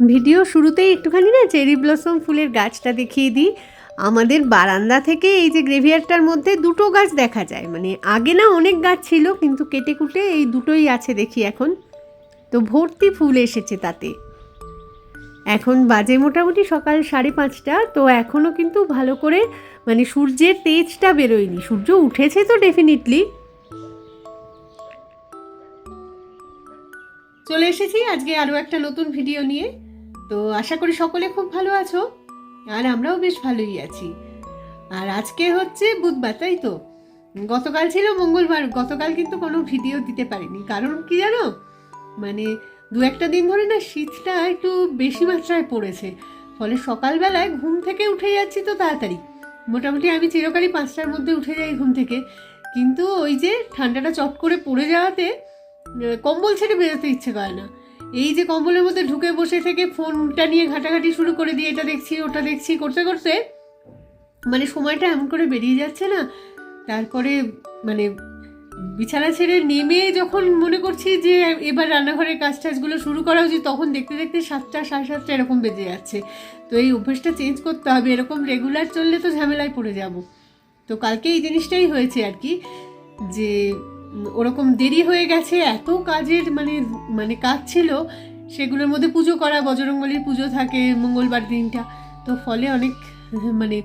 Video শুরুতেই একটুখানি না চেরি ব্লসম ফুলের গাছটা দেখিয়ে দিই। আমাদের বারান্দা থেকে এই যে গ্রেভিয়ারটার মধ্যে দুটো গাছ দেখা যায়। মানে আগে না অনেক গাছ ছিল, কিন্তু কেটে কুটে এই দুটোই আছে দেখি এখন। তো ভর্তি ফুল এসেছে তাতে। এখন বাজে মোটামুটি সকাল সাড়ে পাঁচটা, তো এখনও কিন্তু ভালো করে মানে সূর্যের তেজটা বেরোয়নি। সূর্য উঠেছে তো ডেফিনেটলি চলে এসেছি আজকে আরও একটা নতুন ভিডিও নিয়ে। তো আশা করি সকলে খুব ভালো আছো, আর আমরাও বেশ ভালোই আছি। আর আজকে হচ্ছে বুধবার, তাই তো? গতকাল ছিল মঙ্গলবার, গতকাল কিন্তু কোনো ভিডিও দিতে পারিনি। কারণ কি জানো? মানে দু একটা দিন ধরে না শীতটা একটু বেশি মাত্রায় পড়েছে। ফলে সকালবেলায় ঘুম থেকে উঠে যাচ্ছি তো তাড়াতাড়ি। মোটামুটি আমি চিরকালই পাঁচটার মধ্যে উঠে যাই ঘুম থেকে। কিন্তু ওই যে ঠান্ডাটা চট করে পড়ে যাওয়াতে কম্বল ছেড়ে বেরোতে ইচ্ছে করে না। এই যে কম্বলের মধ্যে ঢুকে বসে থেকে ফোনটা নিয়ে ঘাটাঘাটি শুরু করে দিয়ে এটা দেখছি, ওটা দেখছি, করতে করতে মানে সময়টা এমন করে বেরিয়ে যাচ্ছে না। তারপরে মানে বিছানা ছেড়ে নেমে যখন মনে করছি যে এবার রান্নাঘরের কাজ টাজগুলো শুরু করা উচিত, তখন দেখতে দেখতে সাতটা, সাড়ে সাতটা এরকম বেজে যাচ্ছে। তো এই অভ্যেসটা চেঞ্জ করতে হবে, এরকম রেগুলার চললে তো ঝামেলায় পড়ে যাব। তো কালকে এই জিনিসটাই হয়েছে আর কি, যে ওরকম দেরি হয়ে গেছে, এত কাজের মানে মানে কাজ ছিল, সেগুলোর মধ্যে পুজো করা বজরংবলির পুজো থাকে মঙ্গলবার দিনটা, তো ফলে অনেক মানে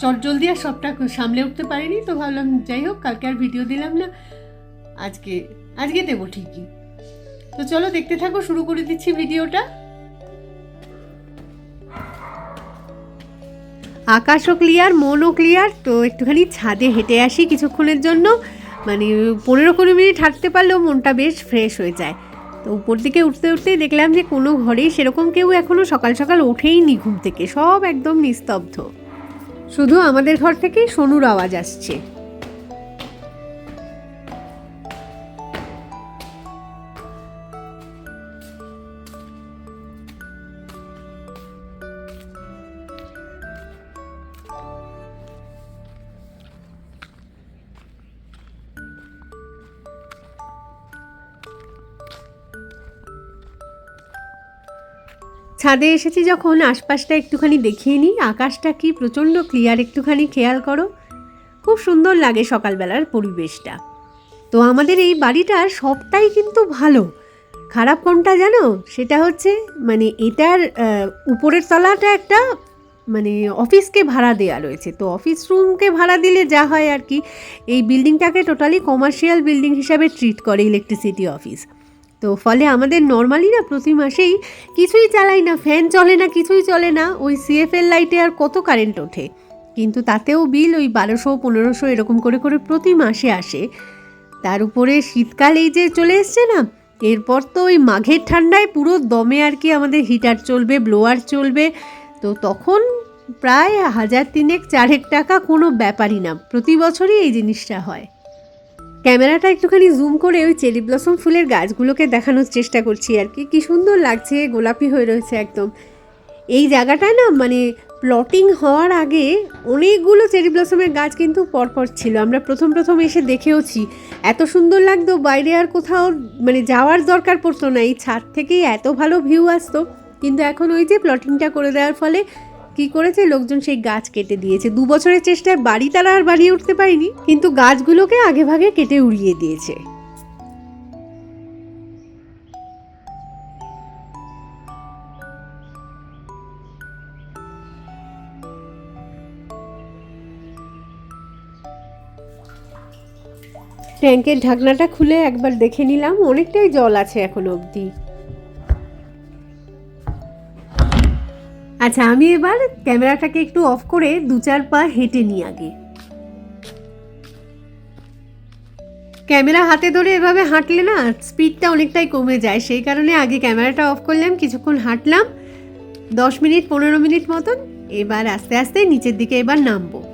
চট জলদি আর সবটা সামলে উঠতে পারিনি, তো ভাবলাম যাই হোক, কালকে আর ভিডিও দিলাম না, আজকে আজকে দেবো ঠিকই। তো চলো দেখতে থাকো, শুরু করে দিচ্ছি ভিডিওটা। আকাশও ক্লিয়ার মনও ক্লিয়ার তো একটুখানি ছাদে হেঁটে আসি কিছুক্ষণের জন্য। মানে পনেরো কুড়ি মিনিট হাঁটতে পারলেও মনটা বেশ ফ্রেশ হয়ে যায়। তো উপর দিকে উঠতে উঠতে দেখলাম যে কোনো ঘরেই সেরকম কেউ এখনও সকাল সকাল ওঠেই নি ঘুম থেকে, সব একদম নিস্তব্ধ। শুধু আমাদের ঘর থেকেই সোনুর আওয়াজ আসছে। ছাদে এসেছি যখন, আশপাশটা একটুখানি দেখিয়ে নিই। আকাশটা কি প্রচণ্ড ক্লিয়ার একটুখানি খেয়াল করো। খুব সুন্দর লাগে সকালবেলার পরিবেশটা। তো আমাদের এই বাড়িটার সবটাই কিন্তু ভালো। খারাপ কোনটা জানো? সেটা হচ্ছে মানে এটার উপরের তলাটা একটা মানে অফিসকে ভাড়া দেওয়া রয়েছে। তো অফিস রুমকে ভাড়া দিলে যা হয় আর কি, এই বিল্ডিংটাকে টোটালি কমার্শিয়াল বিল্ডিং হিসাবে ট্রিট করে ইলেকট্রিসিটি অফিস তো ফলে আমাদের নর্মালি না প্রতি মাসেই কিছুই চালাই না ফ্যান চলে না, কিছুই চলে না, ওই সিএফএল লাইটে আর কত কারেন্ট ওঠে? কিন্তু তাতেও বিল ওই বারোশো, পনেরোশো এরকম করে করে প্রতি মাসে আসে। তার উপরে শীতকাল এই যে চলে এসছে না, এরপর তো ওই মাঘের ঠান্ডায় পুরো দমে আর কি আমাদের হিটার চলবে ব্লোয়ার চলবে, তো তখন প্রায় হাজার তিনেক, চারেক টাকা কোনো ব্যাপারই না। প্রতি বছরই এই জিনিসটা হয়। ক্যামেরাটা একটুখানি জুম করে ওই চেরি ব্লসম ফুলের গাছগুলোকে দেখানোর চেষ্টা করছি আর কি। কি সুন্দর লাগছে, গোলাপি হয়ে রয়েছে একদম। এই জায়গাটায় না মানে প্লটিং হওয়ার আগে অনেকগুলো চেরি ব্লসমের গাছ কিন্তু পরপর ছিল। আমরা প্রথম প্রথম এসে দেখেওছি। এত সুন্দর লাগতো, বাইরে আর কোথাও মানে যাওয়ার দরকার পড়তো না। এই ছাদ থেকেই এত ভালো ভিউ আসতো। কিন্তু এখন ওই যে প্লটিংটা করে দেওয়ার ফলে কি করেছে? লোকজন সেই গাছ কেটে দিয়েছে। দু বছরের চেষ্টায় বাড়ি তারা আর বানিয়ে উঠতে পারেনি, কিন্তু গাছগুলোকে আগে ভাগে কেটে উড়িয়ে দিয়েছে। ট্যাঙ্কের ঢাকনাটা খুলে একবার দেখে নিলাম, অনেকটাই জল আছে এখন অবধি। আচ্ছা আমি এবার ক্যামেরাটাকে একটু অফ করে দু চার পা হেঁটে নিই আগে। ক্যামেরা হাতে ধরে এভাবে হাঁটলে না স্পিডটা অনেকটাই কমে যায়। সেই কারণে আগে ক্যামেরাটা অফ করলাম, কিছুক্ষণ হাঁটলাম। দশ মিনিট, পনেরো মিনিট মতন। এবার আস্তে আস্তে নিচের দিকে এবার নামবো।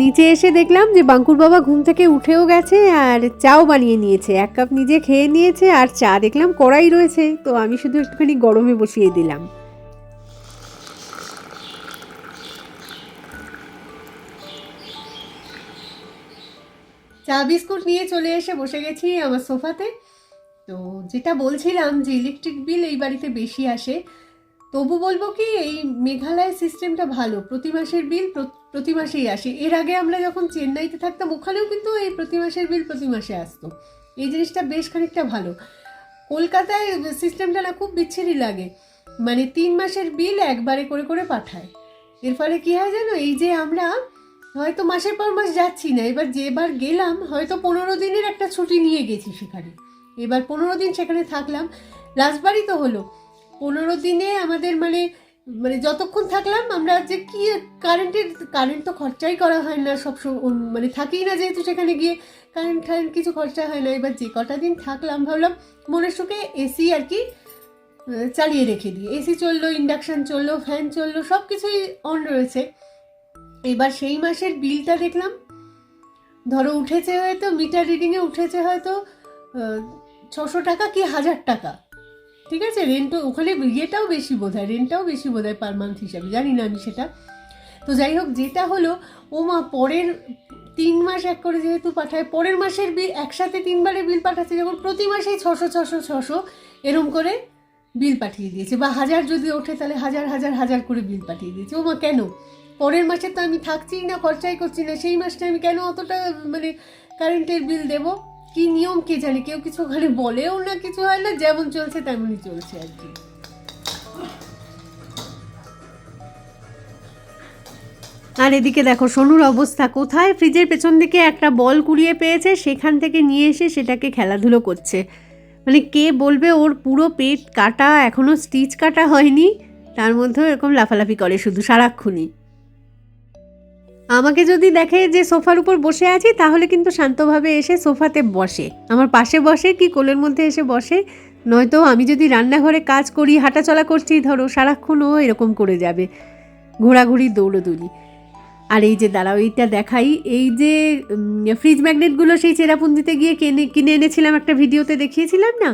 নিচে এসে দেখলাম যে বাঙ্কুর বাবা ঘুম থেকে উঠেও গেছে আর চাও বানিয়ে নিয়েছে। এক কাপ নিজে খেয়ে নিয়েছে আর চা দেখলাম কড়াই রয়েছে। তো আমি শুধু একটুখানি গরমে বসিয়ে দিলাম। চা বিস্কুট নিয়ে চলে এসে বসে গেছি আমার সোফাতে। তো যেটা বলছিলাম যে ইলেকট্রিক বিল এই বাড়িতে বেশি আসে, তবু বলব কি এই মেঘালয় সিস্টেমটা ভালো। প্রতি মাসের বিল প্রতি মাসেই আসে। এর আগে আমরা যখন চেন্নাইতে থাকতাম, ওখানেও কিন্তু এই প্রতি মাসের বিল প্রতি মাসে আসতো। এই জিনিসটা বেশ খানিকটা ভালো। কলকাতায় সিস্টেমটা না খুব বিচ্ছিরি লাগে। মানে তিন মাসের বিল একবারে করে করে পাঠায়। এর ফলে কী হয় জানো? এই যে আমরা হয়তো মাসের পর মাস যাচ্ছি না, এবার যেবার গেলাম, হয়তো পনেরো দিনের একটা ছুটি নিয়ে গেছি সেখানে। এবার পনেরো দিন সেখানে থাকলাম। লাস্টবারই তো হলো। পনেরো দিনে আমাদের মানে মানে যতক্ষণ থাকলাম, আমরা যে কি কারেন্টের কারেন্ট তো খরচাই করা হয় না সব মানে থাকি না যেহেতু সেখানে গিয়ে কারেন্ট টারেন্ট কিছু খরচা হয় না। এবার যে কটা দিন থাকলাম, ভাবলাম মনের সুখে এসি আর কি চালিয়ে রেখে দিই। এসি চলল ইন্ডাকশান চলল ফ্যান চলল সব কিছুই অন রয়েছে। এবার সেই মাসের বিলটা দেখলাম। ধরো উঠেছে হয়তো মিটার রিডিংয়ে উঠেছে হয়তো ছশো টাকা কি হাজার টাকা। ঠিক আছে রেন্টও ওখানে ইয়েটাও বেশি বোধ হয় রেন্টটাও বেশি বোধ হয় পার মান্থ হিসাবে, জানি না আমি সেটা। তো যাই হোক, যেটা হলো, ও মা পরের তিন মাস এক করে যেহেতু পাঠায়, পরের মাসের বিল একসাথে তিনবারে বিল পাঠাচ্ছে, যখন প্রতি মাসেই ছশো ছশো ছশো, এরম করে বিল পাঠিয়ে দিয়েছে। বা হাজার যদি ওঠে, তাহলে হাজার হাজার হাজার করে বিল পাঠিয়ে দিয়েছে। ও মা, কেন? পরের মাসে তো আমি থাকছি না, খরচাই করছি না, সেই মাসটা আমি কেন অতটা মানে কারেন্টের বিল দেবো? কি নিয়ম কে জানে? কেউ কিছু ওখানে বলেও না কিছু হয় না, যেমন চলছে তেমনই চলছে আর কি। আর এদিকে দেখো, সোনুর অবস্থা কোথায়? ফ্রিজের পেছন দিকে একটা বল কুড়িয়ে পেয়েছে, সেখান থেকে নিয়ে এসে সেটাকে খেলাধুলো করছে। মানে কে বলবে ওর পুরো পেট কাটা এখনও স্টিচ কাটা হয়নি? তার মধ্যেও এরকম লাফালাফি করে শুধু সারাক্ষণই। আমাকে যদি দেখে যে সোফার উপর বসে আছি, তাহলে কিন্তু শান্তভাবে এসে সোফাতে বসে। আমার পাশে বসে, কি কোলের মধ্যে এসে বসে? নয়তো আমি যদি রান্নাঘরে কাজ করি, হাঁটাচলা করছি, ধরো সারাক্ষণ ও এরকম করে যাবে। ঘোরাঘুরি, দৌড়োদৌড়ি। আর এই যে দাঁড়াও, এইটা দেখাই। এই যে ফ্রিজ ম্যাগনেটগুলো সেই চেরাপুঞ্জিতে গিয়ে কিনে কিনে এনেছিলাম একটা ভিডিওতে দেখিয়েছিলাম না?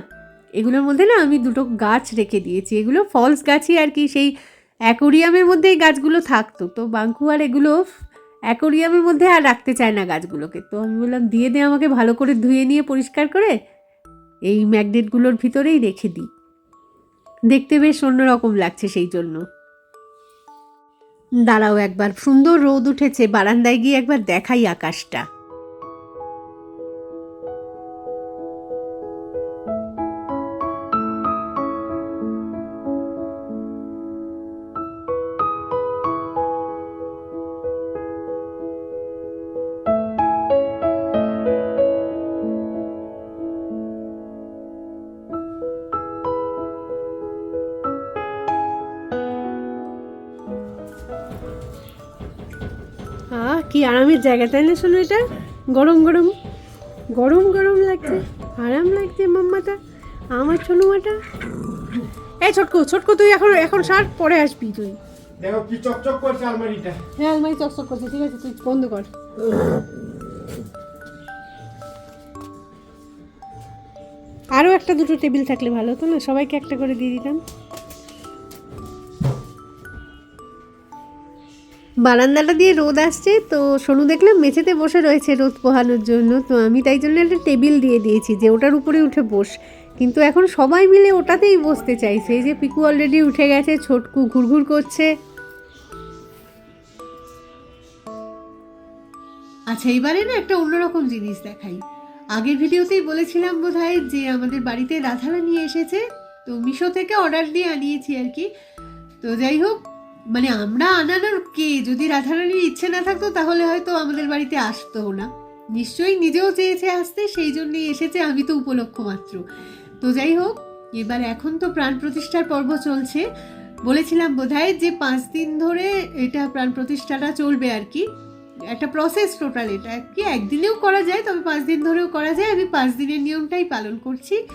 এগুলোর মধ্যে না আমি দুটো গাছ রেখে দিয়েছি। এগুলো ফলস গাছই আর কি, সেই অ্যাকোরিয়ামের মধ্যে এই গাছগুলো থাকতো। তো বাঙ্কু আর এগুলো অ্যাকোরিয়ামের মধ্যে আর রাখতে চায় না গাছগুলোকে। তো আমি বললাম, দিয়ে দে আমাকে ভালো করে ধুয়ে নিয়ে পরিষ্কার করে, এই ম্যাগনেটগুলোর ভিতরেই রেখে দিই। দেখতে বেশ অন্যরকম লাগছে সেই জন্য। দাঁড়াও একবার, সুন্দর রোদ উঠেছে, বারান্দায় গিয়ে একবার দেখাই আকাশটা। আরামের জায়গা তাই না শোনো এটা? গরম গরম। গরম গরম লাগছে। আরাম লাগছে মাম্মাটা। আমার ছোনুমাটা। এই ছোটকু ছোটকু তুই এখন এখন সার পরে আসবি তুই। দেখো কি চকচক করছে আলমারিটা। হ্যাঁ আলমারি চকচক করছে ঠিক আছে তুই বন্ধ কর। আরও একটা দুটো টেবিল থাকলে ভালো হতো না? সবাইকে একটা করে দিয়ে দিতাম। বারান্দাটা দিয়ে রোদ আসছে, তো সোনু দেখলাম মেঝেতে বসে রয়েছে রোদ পোহানোর জন্য। তো আমি তাই জন্য একটা টেবিল দিয়ে দিয়েছি যে ওটার উপরে উঠে বস। কিন্তু এখন সবাই মিলে ওটাতেই বসতে চাইছে। এই যে পিকু অলরেডি উঠে গেছে, ছোটকু ঘুরঘুর করছে। আচ্ছা এবারে না একটা অন্যরকম জিনিস দেখাই। আগের ভিডিওতেই বলেছিলাম বোধহয় যে আমাদের বাড়িতে রাধারা নিয়ে এসেছে, তো মিশো থেকে অর্ডার দিয়ে আনিয়েছি আর কি। তো যাই হোক মানে আমরা আনানোর কে, যদি রাধারানীর ইচ্ছে না থাকতো, তাহলে হয়তো আমাদের বাড়িতে আসতো না। নিশ্চয়ই নিজেও চেয়েছে আসতে, সেই জন্যই এসেছে, আমি তো উপলক্ষ মাত্র। তো যাই হোক, এবার এখন তো প্রাণ প্রতিষ্ঠার পর্ব চলছে। বলেছিলাম বোধহয় যে পাঁচ দিন ধরে এটা প্রাণ প্রতিষ্ঠাটা চলবে আর কি। একটা প্রসেস টোটাল এটা। কি একদিনেও করা যায়, তবে পাঁচ দিন ধরেও করা যায়। আমি পাঁচ দিনের নিয়মটাই পালন করছি।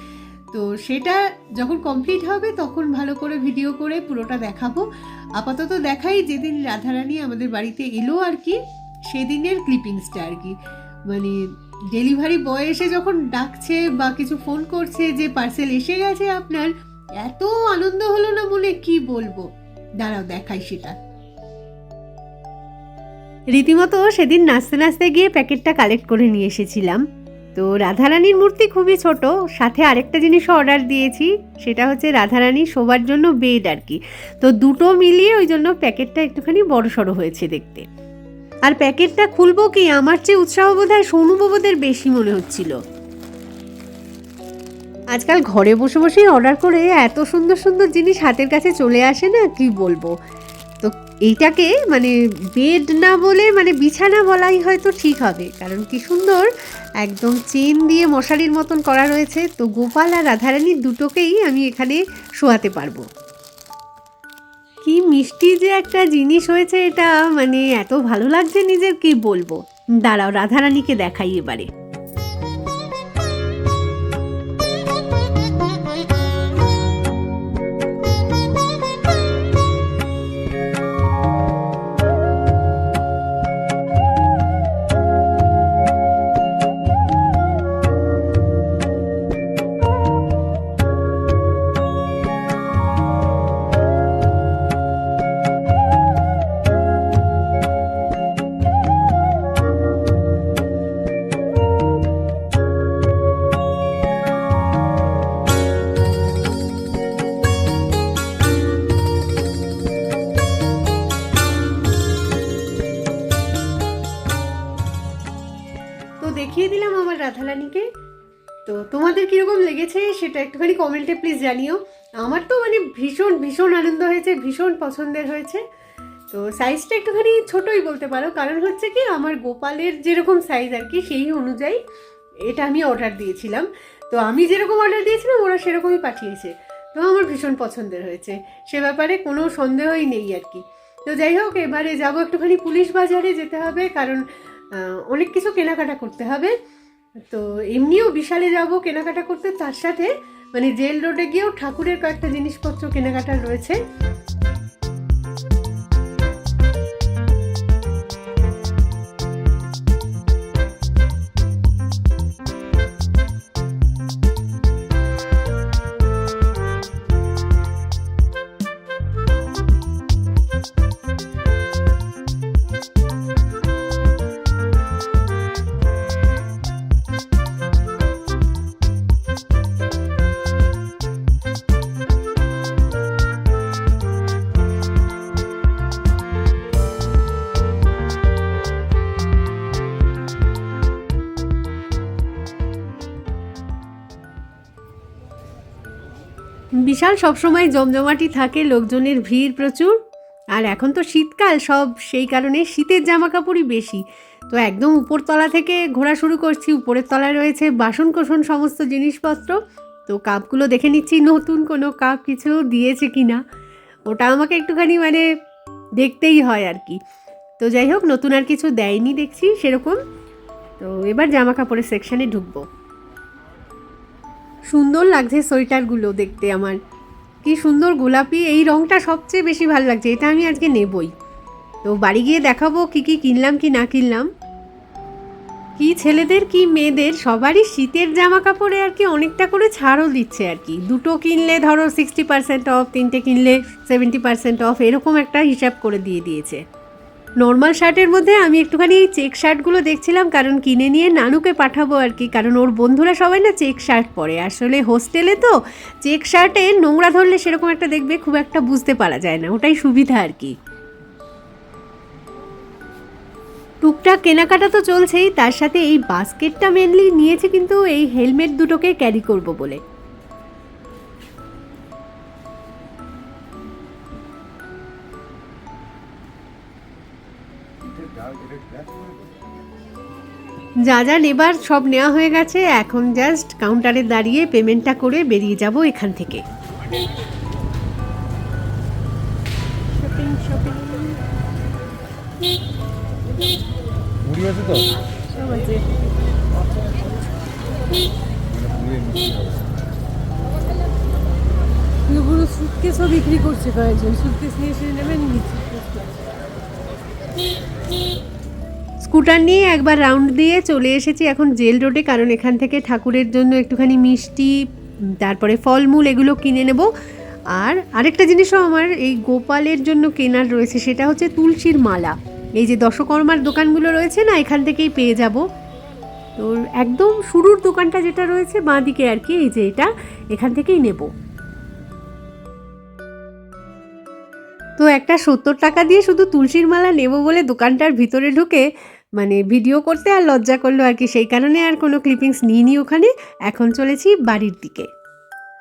তো সেটা যখন কমপ্লিট হবে, তখন ভালো করে ভিডিও করে পুরোটা দেখাবো। আপাতত দেখাই যেদিন রাধারানী আমাদের বাড়িতে এলো আর কি, সেদিনের ক্লিপিংসটা আর কি। মানে ডেলিভারি বয় এসে যখন ডাকছে বা কিছু ফোন করছে যে পার্সেল এসে গেছে আপনার, এত আনন্দ হলো না মনে কি বলব? দাঁড়াও, দেখাই সেটা। রীতিমতো সেদিন নাচতে নাচতে গিয়ে প্যাকেটটা কালেক্ট করে নিয়ে এসেছিলাম। তো রাধারানীর মূর্তি খুবই ছোট, সাথে আরেকটা জিনিসও অর্ডার দিয়েছি, সেটা হচ্ছে রাধারানী শোবার জন্য বেড আর কি। তো দুটো মিলিয়ে ওই জন্য প্যাকেটটা একটুখানি বড় সড়ো হয়েছে দেখতে। আর প্যাকেটটা খুলবো কি? আমার চেয়ে উৎসাহ বোধ হয় সোনুবাবুদের বেশি মনে হচ্ছিল। আজকাল ঘরে বসে বসেই অর্ডার করে এত সুন্দর সুন্দর জিনিস হাতের কাছে চলে আসে না? কি বলব? এইটাকে মানে বেড না বলে মানে বিছানা বলাই হয়তো ঠিক হবে। কারণ কি সুন্দর একদম চেন দিয়ে মশারির মতন করা রয়েছে। তো গোপাল আর রাধারানীর দুটোকেই আমি এখানে শোয়াতে পারব। কি মিষ্টি যে একটা জিনিস হয়েছে এটা মানে এত ভালো লাগছে নিজের, কি বলব? দাঁড়াও, রাধারানীকে দেখাই এবারে। তোমাদের কীরকম লেগেছে সেটা একটুখানি কমেন্টে প্লিজ জানিও। আমার তো মানে ভীষণ ভীষণ আনন্দ হয়েছে, ভীষণ পছন্দের হয়েছে। তো সাইজটা একটুখানি ছোটোই বলতে পারো, কারণ হচ্ছে কি আমার গোপালের যেরকম সাইজ আর কি, সেই অনুযায়ী এটা আমি অর্ডার দিয়েছিলাম। তো আমি যেরকম অর্ডার দিয়েছিলাম, ওরা সেরকমই পাঠিয়েছে। তো আমার ভীষণ পছন্দের হয়েছে। সে ব্যাপারে কোনো সন্দেহই নেই আর কি। তো যাই হোক, এবারে যাব একটুখানি পুলিশ বাজারে যেতে হবে, কারণ অনেক কিছু কেনাকাটা করতে হবে। তো এমনিও বিশালে যাব কেনাকাটা করতে, তার সাথে মানে জেল রোডে গিয়েও ঠাকুরের কয়েকটা জিনিসপত্র কেনাকাটা রয়েছে। বিশাল সবসময় জমজমাটি থাকে, লোকজনের ভিড় প্রচুর। আর এখন তো শীতকাল, সব সেই কারণে শীতের জামা কাপড়ই বেশি। তো একদম উপরতলা থেকে ঘোরা শুরু করছি। উপরের তলায় রয়েছে বাসন কোসন সমস্ত জিনিসপত্র। তো কাপগুলো দেখে নিচ্ছি, নতুন কোনো কাপ কিছু দিয়েছে কি না ওটা আমাকে একটুখানি মানে দেখতেই হয় আর কি। তো যাই হোক, নতুন আর কিছু দেয়নি দেখছি সেরকম। তো এবার জামা কাপড়ের সেকশানে ঢুকবো। সুন্দর লাগছে সোয়েটারগুলো দেখতে আমার। কি সুন্দর গোলাপি, এই রঙটা সবচেয়ে বেশি ভালো লাগছে, এটা আমি আজকে নেবই। তো বাড়ি গিয়ে দেখাবো কি কি কিনলাম কি না কিনলাম। কি ছেলেদের, কি মেয়েদের, সবারই শীতের জামা কাপড়ে আর কি অনেকটা করে ছাড়ও দিচ্ছে আর কি। দুটো কিনলে ধরো সিক্সটি পার্সেন্ট অফ তিনটে কিনলে সেভেন্টি পার্সেন্ট অফ এরকম একটা হিসাব করে দিয়ে দিয়েছে। নর্মাল শার্টের মধ্যে আমি একটুখানি এই চেক শার্টগুলো দেখছিলাম, কারণ কিনে নিয়ে নানুকে পাঠাবো আর কি। কারণ ওর বন্ধুরা সবাই না চেক শার্ট পরে। আসলে হোস্টেলে তো চেক শার্টে নোংরা ধরলে সেরকম একটা দেখবে, খুব একটা বুঝতে পারা যায় না। ওটাই সুবিধা আর কি। টুকটাক কেনাকাটা তো চলছেই, তার সাথে এই বাস্কেটটা মেনলি নিয়েছি কিন্তু এই হেলমেট দুটোকে ক্যারি করব বলে। যা যা নেবার সব নেওয়া হয়ে গেছে এখন জাস্ট কাউন্টারে দাঁড়িয়ে পেমেন্টটা করে বেরিয়ে যাব এখান থেকে। সুটকেসও বিক্রি করছে কয়েকজন। সুটকেস নিয়ে এসে নেবেন স্কুটার নিয়ে একবার রাউন্ড দিয়ে চলে এসেছি এখন জেল রোডে, কারণ এখান থেকে ঠাকুরের জন্য একটুখানি মিষ্টি, তারপরে ফলমূল এগুলো কিনে নেব। আর আরেকটা জিনিসও আমার এই গোপালের জন্য কেনার রয়েছে, সেটা হচ্ছে তুলসীর মালা। এই যে দশকর্মার দোকানগুলো রয়েছে না, এখান থেকেই পেয়ে যাব। তো একদম শুরুর দোকানটা যেটা রয়েছে, বাঁ দিকে আর কি, এই যে এটা, এখান থেকেই নেব। তো একটা সত্তর টাকা দিয়ে শুধু তুলসীর মালা নেব বলে দোকানটার ভিতরে ঢুকে মানে ভিডিও করতে আর লজ্জা করল আর কি, সেই কারণে আর কোনো ক্লিপিংস নিইনি ওখানে। এখন চলেছি বাড়ির দিকে।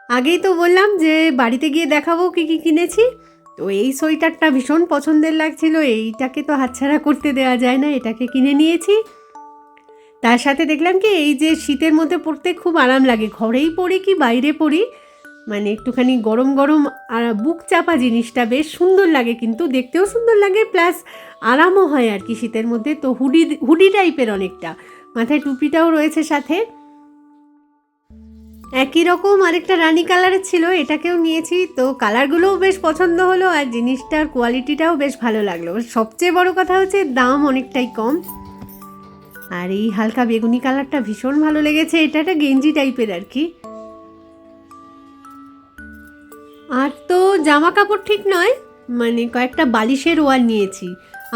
আগেই তো বললাম যে বাড়িতে গিয়ে দেখাবো কী কী কিনেছি। তো এই সোয়েটারটা ভীষণ পছন্দের লাগছিল, এইটাকে তো হাতছাড়া করতে দেওয়া যায় না, এটাকে কিনে নিয়েছি। তার সাথে দেখলাম কি, এই যে শীতের মধ্যে পড়তে খুব আরাম লাগে, ঘরেই পড়ি কি বাইরে পড়ি মানে একটুখানি গরম গরম, আর বুক চাপা জিনিসটা বেশ সুন্দর লাগে কিন্তু, দেখতেও সুন্দর লাগে, প্লাস আরামও হয় আর কি শীতের মধ্যে। তো হুডি হুডি টাইপের অনেকটা। মাথায় টুপিটাও রয়েছে সাথে। একই রকম আরেকটা রানি কালারের ছিল, এটাকেও নিয়েছি। তো কালারগুলোও বেশ পছন্দ হলো, আর জিনিসটার কোয়ালিটিটাও বেশ ভালো লাগল। সবচেয়ে বড় কথা হচ্ছে, দাম অনেকটাই কম। আর এই হালকা বেগুনি কালারটা ভীষণ ভালো লেগেছে, এটা একটা গেঞ্জি টাইপের আর কি। আর তো জামা কাপড় ঠিক নয় মানে কয়েকটা বালিশের ওয়ার নিয়েছি।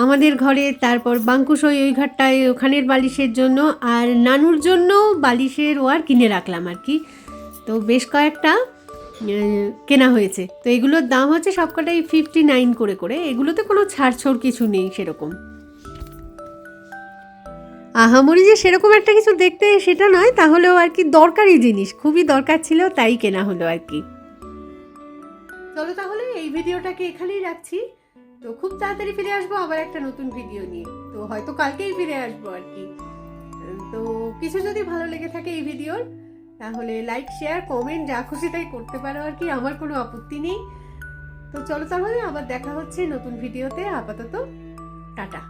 আমাদের ঘরে তারপর বাঙ্কুশ ওই ওই ঘরটায় ওখানের বালিশের জন্য আর নানুর জন্য বালিশের ওয়ার কিনে রাখলাম আর কি। তো বেশ কয়েকটা কেনা হয়েছে। তো এগুলোর দাম হচ্ছে সবকটাই ফিফটি নাইন করে করে। এগুলোতে কোনো ছাড়ছড় কিছু নেই সেরকম। আহামরি যে সেরকম একটা কিছু দেখতে সেটা নয়, তাহলেও আর কি দরকারি জিনিস। খুবই দরকার ছিল, তাই কেনা হলো আর কি। চলো তাহলে এই ভিডিওটাকে এখানেই রাখছি। তো খুব তাড়াতাড়ি ফিরে আসব আবার একটা নতুন ভিডিও নিয়ে। তো হয়তো কালকেই ফিরে আসব আর কি। তো কিছু যদি ভালো লেগে থাকে এই ভিডিওর, তাহলে লাইক শেয়ার কমেন্ট যা খুশি তাই করতে পারো আর কি, আমার কোনো আপত্তি নেই। তো চলো তাহলে আবার দেখা হচ্ছে নতুন ভিডিওতে। আপাতত টাটা।